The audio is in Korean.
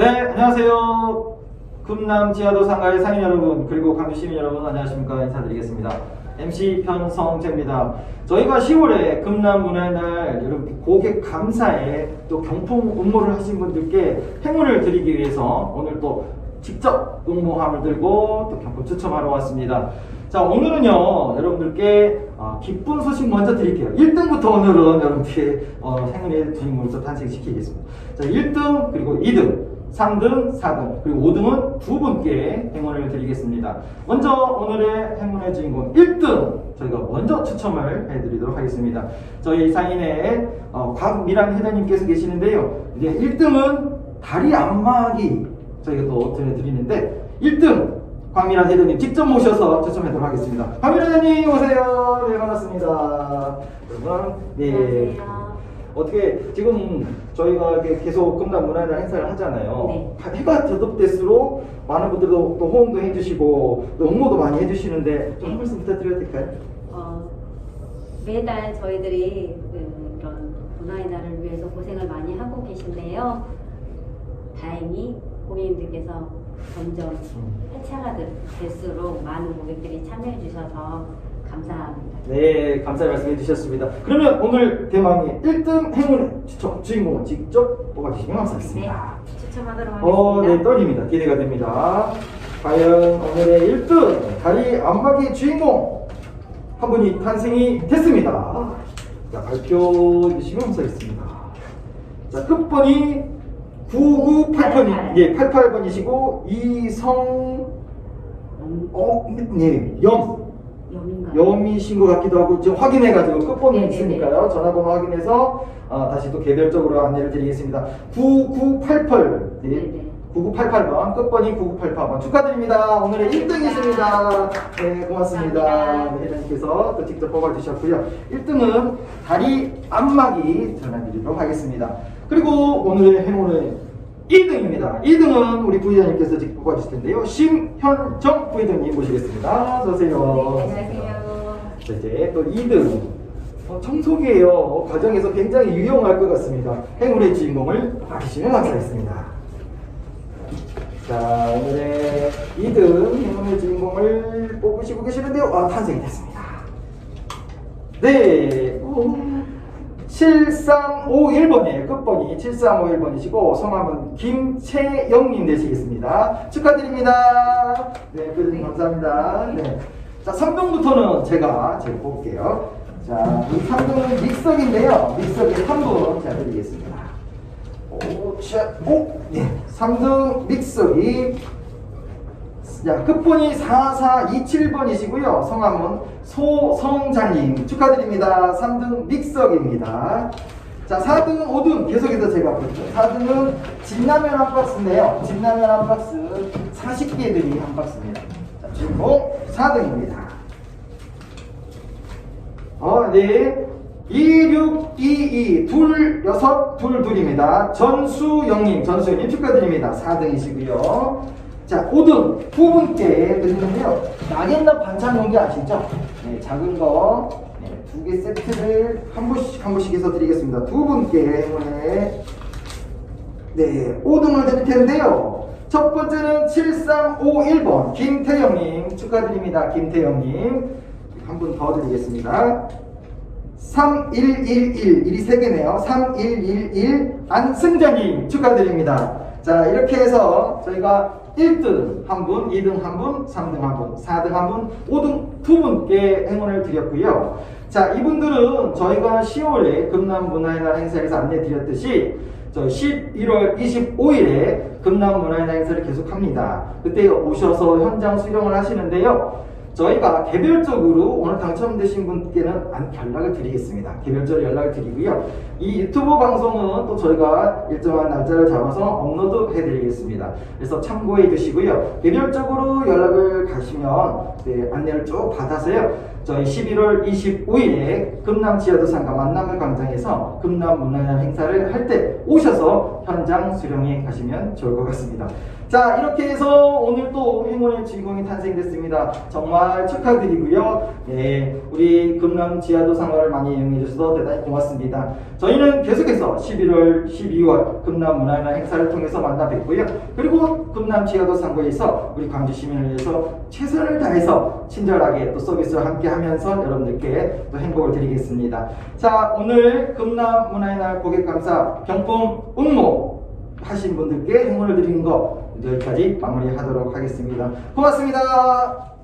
네, 안녕하세요. 금남 지하도 상가의 상인 여러분, 그리고 강주 시민 여러분, 안녕하십니까. 인사드리겠습니다. MC 편성재입니다. 저희가 10월에 금남 문화의 날 여러분 고객 감사에 또 경품 응모를 하신 분들께 행운을 드리기 위해서 오늘 또 직접 응모함을 들고 또 경품 추첨하러 왔습니다. 자, 오늘은요, 여러분들께 어, 기쁜 소식 먼저 드릴게요. 1등부터 오늘은 여러분께 어, 행운의 주인공으로서 탄생시키겠습니다. 자, 1등, 그리고 2등, 3등, 4등, 그리고 5등은 두 분께 행운을 드리겠습니다. 먼저 오늘의 행운의 주인공 1등 저희가 먼저 추첨을 해드리도록 하겠습니다. 저희 상인의 어, 곽미란 회장님께서 계시는데요. 이제 1등은 다리 안마기 저희가 또 드리는데 1등 광미란 회장님 직접 모셔서 추첨하도록 하겠습니다. 광미란 회장님 오세요. 네 반갑습니다. 여러분 네. 안녕하세요. 어떻게 지금 저희가 이렇게 계속 금남 문화의 행사를 하잖아요. 네. 해가 거듭될수록 많은 분들도 또 호응도 해주시고 또 응모도 많이 해주시는데 좀 한 말씀 부탁드려도 될까요? 어, 매달 저희들이 그, 이런 문화의 날을 위해서 고생을 많이 하고 계신데요. 다행히 고객님들께서 점점 회차가 될- 될수록 많은 고객들이 참여해 주셔서 감사합니다. 네, 감사의 말씀 해 주셨습니다. 그러면 오늘 대망의 1등 행운의 추첨 주인공을 직접 뽑아주시면 감사하겠습니다. 네, 추첨하도록 하겠습니다. 어, 네, 떨립니다. 기대가 됩니다. 과연 오늘의 1등 다리 안마기 주인공 한 분이 탄생이 됐습니다. 자, 발표해 주시면 감사하겠습니다. 자, 끝번이 9988번, 예, 88번이시고, 이성, 어, 네, 염, 염이신 것 같기도 하고, 지금 확인해가지고 끝번호 네네네. 있으니까요. 전화번호 확인해서, 어, 다시 또 개별적으로 안내를 드리겠습니다. 9988, 네. 네네. 9988번, 끝번이 9988번 축하드립니다. 오늘의 1등이십니다. 네, 고맙습니다. 네, 회장님께서 또 직접 뽑아주셨고요. 1등은 다리 안마기 전해드리도록 하겠습니다. 그리고 오늘의 행운은 2등입니다. 2등은 우리 부회장님께서 직접 뽑아주실 텐데요. 심현정 부회장님 모시겠습니다. 어서오세요. 네, 안녕하세요. 자, 이제 또 2등. 어, 청소기예요. 어, 가정에서 굉장히 유용할 것 같습니다. 행운의 주인공을 봐주시면 감사하겠습니다. 자, 오늘의 2등 행운의 주인공을 뽑으시고 계시는데요. 아, 탄생이 됐습니다. 네. 7351번이에요. 끝번이 7351번이시고 성함은 김채영님 되시겠습니다. 축하드립니다. 네, 교수님 감사합니다. 네. 자, 3등부터는 제가 제가 뽑을게요. 자, 이 3등은 믹서기인데요. 믹서기 3분 자 드리겠습니다. 오, 자, 오, 네. 3등 믹서기. 자, 끝번이 4427번이시고요. 성함은 소성장님 축하드립니다. 3등 믹서기입니다. 자, 4등, 5등 계속해서 제가 볼게요. 4등은 진라면 한 박스인데요. 진라면 한 박스 40개들이 한 박스입니다. 자, 주인공 4등입니다. 어, 네. 2622, 둘, 여섯, 둘, 둘입니다. 전수영님, 전수영님 축하드립니다. 4등이시고요. 자, 5등 두 분께 드리는데요. 낙엽잎 반찬 용기 아시죠? 네, 작은 거, 네, 두개 세트를 한 분씩, 한 분씩 해서 드리겠습니다. 두 분께 행운에, 네, 5등을 드릴 텐데요. 첫 번째는 7351번, 김태영님 축하드립니다. 김태영님. 한 분 더 드리겠습니다. 3111 일이 세 개네요. 3111 안승자님 축하드립니다. 자 이렇게 해서 저희가 1등 한 분, 2등 한 분, 3등 한 분, 4등 한 분, 5등 두 분께 행운을 드렸고요. 자 이분들은 저희가 10월에 금남문화의 날 행사에서 안내 드렸듯이 저 11월 25일에 금남문화의 날 행사를 계속합니다. 그때 오셔서 현장 수령을 하시는데요. 저희가 개별적으로 오늘 당첨되신 분께는 안- 연락을 드리겠습니다. 개별적으로 연락을 드리고요. 이 유튜브 방송은 또 저희가 일정한 날짜를 잡아서 업로드 해드리겠습니다. 그래서 참고해 주시고요. 개별적으로 연락을 가시면 네, 안내를 쭉 받아서요. 저희 11월 25일에 금남 지하도 상가 만남의 광장에서 금남 문화연 행사를 할 때 오셔서 현장 수령해 가시면 좋을 것 같습니다. 자 이렇게 해서 오늘 또 행운의 주인공이 탄생됐습니다. 정말 축하드리고요. 네, 우리 금남 지하도 상가를 많이 이용해 주셔서 대단히 고맙습니다. 저희는 계속해서 11월, 12월 금남 문화연 행사를 통해서 만나 뵙고요. 그리고 금남 지하도 상가에서 우리 광주 시민을 위해서 최선을 다해서 친절하게 또 서비스를 함께 하면서 여러분들께 또 행복을 드리겠습니다. 자, 오늘 금남 문화의 날 고객 감사 경품 응모 하신 분들께 행운을 드리는 거 여기까지 마무리하도록 하겠습니다. 고맙습니다.